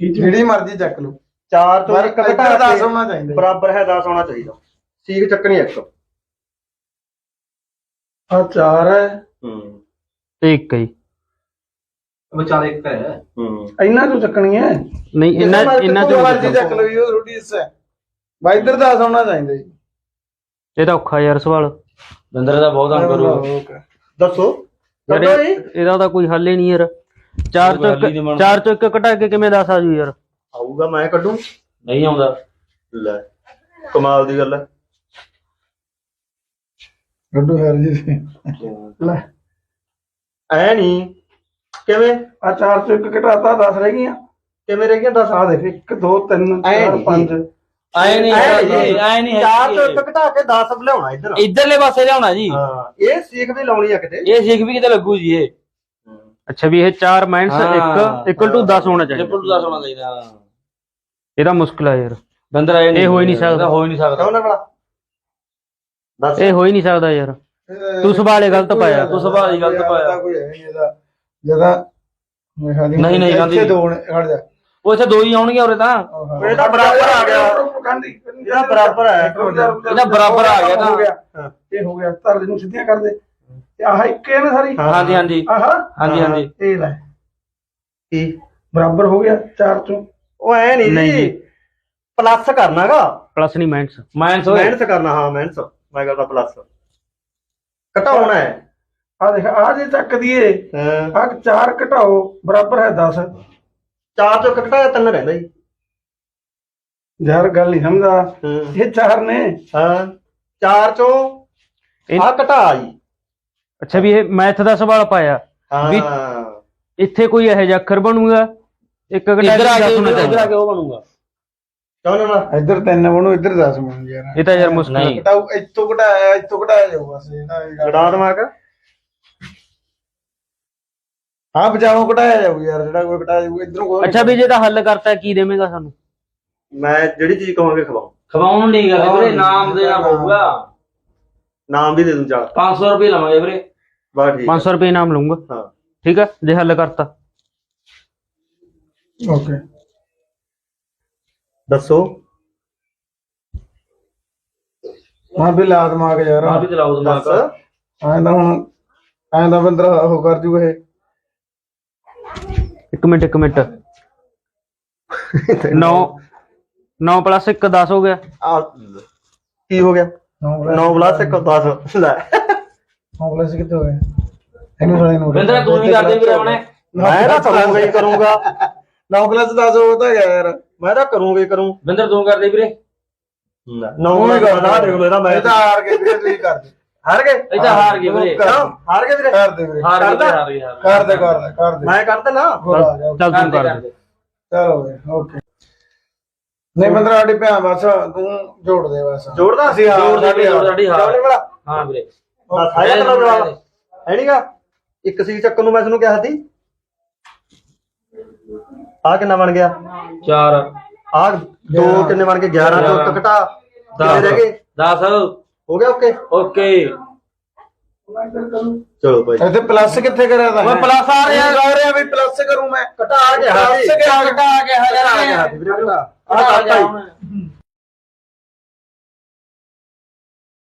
ਜਿਹੜੀ ਮਰਜ਼ੀ ਚੱਕ ਲਓ। ਚਾਰ ਤੋਂ ਪਰ ਇੱਕ ਘਟਾ 10 ਕੇ ਹੋਣਾ ਚਾਹੀਦਾ। ਬਰਾਬਰ ਹੈ 10 ਹੋਣਾ ਚਾਹੀਦਾ। ਸੀਖ ਚੱਕਣੀ ਇੱਕ। ਆ ਚਾਰ ਹੈ। ਹੂੰ। ਤੇ ਇੱਕ ਹੀ ਵਿਚਾਲੇ ਇੱਕ ਹੈ। ਹੂੰ। ਇਹਨਾਂ ਤੋਂ ਚੱਕਣੀ ਹੈ? ਨਹੀਂ ਇਹਨਾਂ ਇਹਨਾਂ ਚੋਂ ਚੋਂ ਮਰਜ਼ੀ ਚੱਕ ਲਓ ਜੀ ਉਹ ਰੋਟੀ ਇਸ ਹੈ। ਬਾਈ ਇੱਧਰ 10 ਹੋਣਾ ਚਾਹੀਦਾ ਜੀ। ਇਹ ਤਾਂ ਔਖਾ ਯਾਰ ਸਵਾਲ। ਦੰਦਰ ਦਾ ਬਹੁਤ ਅੰਗ ਦੱਸੋ। ਇਹਦਾ ਤਾਂ ਕੋਈ ਹੱਲ ਹੀ ਨਹੀਂ ਯਾਰ। ਚਾਰ ਇੱਕ ਬਣਦੀ। ਚਾਰ ਇੱਕ ਘਟਾ ਕੇ ਕਿਵੇਂ ਦੱਸ ਆਜੂ ਯਾਰ? ਆਊਗਾ ਮੈਂ ਕੱਢੂ? ਨਹੀਂ ਆਉਂਦਾ। ਲੈ ਕਮਾਲ ਦੀ ਗੱਲ ਹੈ। ਰੱਡੂ ਹਰ ਜੀ। ਸੀ ਲੈ। ਐ ਨਹੀਂ ਕਿਵੇਂ? ਆ ਚਾਰ ਤੋਂ ਇੱਕ ਘਟਾਤਾ 10 ਰਹਿ ਗਈਆਂ। ਕਿਵੇਂ ਰਹਿ ਗਿਆ 10 ਆ ਦੇਖ 1 2 3 ਐ 4 ਨੀ। 5 ਆਏ ਨਹੀਂ ਐ ਜੀ ਨਹੀਂ। ਆਏ ਨਹੀਂ ਚਾਰ ਤੋਂ ਇੱਕ ਘਟਾ ਕੇ 10 ਲਿਆਉਣਾ ਇੱਧਰ। ਇਧਰਲੇ ਪਾਸੇ ਲਿਆਉਣਾ ਜੀ। ਹਾਂ ਇਹ ਸੀਖ ਵੀ ਲਾਉਣੀ ਆ ਕਿਤੇ। ਇਹ ਸਿੱਖ ਵੀ ਕਿਤੇ ਲੱਗੂ ਜੀ ਇਹ। ਅੱਛਾ ਵੀ ਇਹ 4 ਮਾਈਨਸ ਹਾਂ। 1 ਇਕੁਅਲ ਟੂ 10 ਹੋਣਾ ਚਾਹੀਦਾ। ਟ੍ਰਿਪਲ ਦਾ ਸੋਣਾ ਚਾਹੀਦਾ ਇਹਦਾ ਮੁਸ਼ਕਿਲ ਆ ਯਾਰ। ਦੰਦਰ ਆਏ ਨਹੀਂ। ਇਹ ਹੋ ਹੀ ਨਹੀਂ ਸਕਦਾ। ਹੋ ਹੀ ਨਹੀਂ ਸਕਦਾ। ਕਿਉਂ ਨਾ ਬੜਾ ਦੱਸ। ਇਹ ਹੋ ਹੀ ਨਹੀਂ ਸਕਦਾ ਯਾਰ। ਤੂੰ ਸਵਾਲੇ ਗਲਤ ਪਾਇਆ। ਤੂੰ ਸਵਾਲ ਹੀ ਗਲਤ ਪਾਇਆ। ਕੋਈ ਹੈ ਨਹੀਂ ਇਹਦਾ। ਨਹੀਂ, ਨਹੀਂ, ਗਾਂਧੀ ਇੱਥੇ। ਦੋ ਨੇ ਖੜ ਜਾ। ਉਹ ਇੱਥੇ ਦੋ ਹੀ ਆਉਣਗੇ ਉਰੇ ਤਾਂ। ਇਹ ਤਾਂ ਬਰਾਬਰ ਆ ਗਿਆ। ਇਹਦਾ ਬਰਾਬਰ ਹੈ। ਇਹਦਾ ਬਰਾਬਰ ਆ ਗਿਆ ਤਾਂ। ਹੋ ਇਹ ਹੋ ਗਿਆ। ਧਰ ਨੂੰ ਸਿੱਧੀਆਂ ਕਰ ਦੇ। ਤੇ ਆਹ ਇੱਕ ਹੈ ਨਾ ਸਾਰੀ? ਹਾਂ। ਹਾਂਜੀ ਹਾਂਜੀ। ਆਹ? ਹਾਂਜੀ ਹਾਂਜੀ। ਇਹ ਲੈ। ਕੀ ਬਰਾਬਰ ਹੋ ਗਿਆ ਚਾਰ ਚੋਂ। ਉਹ ਐ ਨਹੀਂ ਨਹੀਂ ਜੀ। ਜੀ। ਪਲੱਸ ਕਰਨਾਗਾ। ਪਲੱਸ ਨਹੀਂ ਮਾਈਨਸ ਮਾਈਨਸ ਹੋਏ। ਮਿਹਨਤ ਕਰਨਾ ਹਾਂ ਮਿਹਨਤ ਮੈਂ ਕਰਦਾ ਪਲੱਸ ਘਟਾਉਣਾ ਹੈ। ਆ ਦੇਖ ਆ ਜੇ ਚੱਕ ਦਈਏ। ਹਾਂ। ਆ ਚਾਰ ਘਟਾਓ ਬਰਾਬਰ ਹੈ 10 ਚਾਰ ਤੋਂ ਇੱਕ ਘਟਾਇਆ ਤਿੰਨ ਰਹਿੰਦਾ ਜੀ। ਯਾਰ ਗੱਲ ਨਹੀਂ ਸਮਝਦਾ। ਹਾਂ। ਇਹ ਚਾਰ ਨੇ। ਹਾਂ। ਚਾਰ ਚੋਂ ਇਹ- ਆ ਘਟਾ ਜੀ। ਅੱਛਾ ਵੀ ਇਹ ਮੈਥ ਦਾ ਸਵਾਲ ਪਾਇਆ ਵੀ- ਇੱਥੇ ਕੋਈ ਇਹੋ ਜਿਹਾ ਅੱਖਰ ਬਣੂਗਾ? ਇੱਕ ਘਟਾ ਇੱਧਰ ਆ ਕੇ ਕੇ 10 ਹੋਣਾ ਇੱਧਰ ਆ ਚਾਹੀਦਾ ਕੇ ਉਹ ਬਣੂਗਾ। ਕਿਉਂ ਨਾ ਇੱਧਰ ਤਿੰਨ ਬਣੂ ਇੱਧਰ 10 ਬਣੂ ਯਾਰ। ਇਹ ਤਾਂ ਯਾਰ ਮੁਸ਼ਕਿਲ ਨਹੀਂ। ਘਟਾਓ ਇੱਥੋਂ ਘਟਾਇਆ ਇੱਥੋਂ ਘਟਾਇਆ ਜਾਊ। ਘਟਾ ਹਾਂ ਬਚਾਓ ਘਟਾਇਆ ਯਾਰ ਜਿਹੜਾ ਕੋਈ ਘਟਾਇਆ ਜਾਊ ਇਧਰੋਂ ਕੋਈ ਅੱਛਾ ਵੀ ਜੇ ਤਾਂ ਹੱਲ ਕਰਤਾ ਕੀ ਦੇਵੇਂਗਾ ਸਾਨੂੰ? ਮੈਂ ਜਿਹੜੀ ਚੀਜ਼ ਕਹਾਂਗੇ ਖਵਾਉ ਖਵਾਉਣ ਨਹੀਂ ਗੱਲ ਵੀਰੇ ਨਾਮ ਦੇਣਾ ਪਊਗਾ। ਨਾਮ ਵੀ ਦੇ ਦੂੰ ਚਾਰ 500 ਰੁਪਏ ਲਵਾਂਗੇ ਵੀਰੇ। ਬਸ ਠੀਕ 500 ਰੁਪਏ ਇਨਾਮ ਲਊਂਗਾ। ਹਾਂ। ਠੀਕ ਹੈ ਜੇ ਹੱਲ ਕਰਤਾ। ਓਕੇ। ਦੱਸੋ। ਹਾਂ ਵੀ ਲਾ ਦਿਮਾਗ ਯਾਰ। ਆਪ ਹੀ ਚਲਾਓ ਦੱਸ। ਦਿਮਾਗ ਐਂ ਤਾਂ ਹੁਣ ਐਂ ਤਾਂ ਬੰਦਰ ਉਹ ਕਰ ਜੂ ਇਹ। ਇੱਕ ਮਿੰਟ ਇੱਕ ਮਿੰਟ। 9 9 ਪਲੱਸ 1 10 ਹੋ ਗਿਆ। ਆ ਕੀ ਹੋ ਗਿਆ? 9 ਪਲੱਸ 1 10 ਲੈ। ਨੌ ਪਲੱਸ ਕਿੱਥੇ ਹੋ ਗਿਆ ਇਹਨੂੰ ਸਾਲੇ ਨੂੰ ਬਿੰਦਰ ਤੂੰ ਵੀ ਕਰਦੇ ਵੀਰੇ ਹੁਣੇ ਮੈਂ ਤਾਂ ਕਰੂੰਗਾ ਹੀ ਕਰੂੰਗਾ। 9 ਪਲੱਸ 10 ਹੋ ਤਾਂ ਗਿਆ ਯਾਰ। ਮੈਂ ਤਾਂ ਕਰੂੰਗਾ ਹੀ ਕਰੂੰ। ਬਿੰਦਰ ਤੂੰ ਕਰਦੇ ਵੀਰੇ। ਨੌ ਵੀ ਕਰਦਾ ਦੇਖ ਲੋ ਇਹਦਾ ਮੈਂ ਇਹ ਤਾਂ ਹਾਰ ਕੇ ਵੀਰੇ ਤੁਸੀਂ ਕਰ ਦੇ। ਹਾਰ ਗਏ? ਇਹ ਤਾਂ ਹਾਰ ਗਏ ਵੀਰੇ। ਹਾਰ ਗਏ ਵੀਰੇ। ਕਰ ਦੇ ਵੀਰੇ। ਹਾਰ ਗਏ ਕਰਦਾ? ਹਾਰ ਗਏ ਕਰ ਦੇ ਕਰ ਦੇ ਕਰ ਦੇ। ਮੈਂ ਕਰਦਾ ਨਾ ਚੱਲ ਤੂੰ ਕਰਦੇ ਕਰ ਦੇ। ਕਰਦੇ ਚਲੋ ਵੀਰੇ ਓਕੇ। ਨਹੀਂ ਬੰਦਰ ਆਡੀ ਭਿਆ ਬਸ ਤੂੰ ਜੋੜ ਦੇ ਬਸ। ਜੋੜਦਾ ਅਸੀਂ ਹਾਰ ਜੋੜ ਸਾਡੀ ਜੋੜ ਸਾਡੀ ਹਾਰ ਜੋੜਨੇ ਵਾਲਾ ਹਾਂ ਵੀਰੇ। ਬਸ ਆਇਆ ਕਲਰ ਵਾਲਾ ਹੈ ਨਹੀਂਗਾ ਇੱਕ ਸੀ ਚੱਕਰ ਨੂੰ ਮੈਂ ਤੁਹਾਨੂੰ ਕਿਹਾ ਸੀ। ਆ ਕਿੰਨਾ ਬਣ ਗਿਆ? ਚਾਰ। ਆ ਦੋ ਕਿੰਨੇ ਬਣ ਗਏ? 11 ਤੋਂ ਇੱਕ ਘਟਾ। ਕਿੰਨੇ ਰਹਿ ਗਏ? 10 ਹੋ ਗਿਆ ਓਕੇ? ਓਕੇ। ਚਲੋ ਭਾਈ। ਇੱਥੇ ਪਲੱਸ ਕਿੱਥੇ ਕਰਿਆ ਤਾਂ? ਓਏ ਪਲੱਸ ਆ ਰਿਹਾ। ਆ ਰਿਹਾ ਵੀ ਪਲੱਸ ਕਰੂੰ ਮੈਂ। ਘਟਾ ਕੇ ਪਲੱਸ ਹਾਜੀ ਗਿਆ। ਘਟਾ ਕੇ ਘਟਾ ਕੇ ਹਜ਼ਾਰ ਹਾਜੀ ਵੀਰੇ ਘਟਾ। ਆ ਆ ਗਿਆ ਭਾਈ ਹੁਣ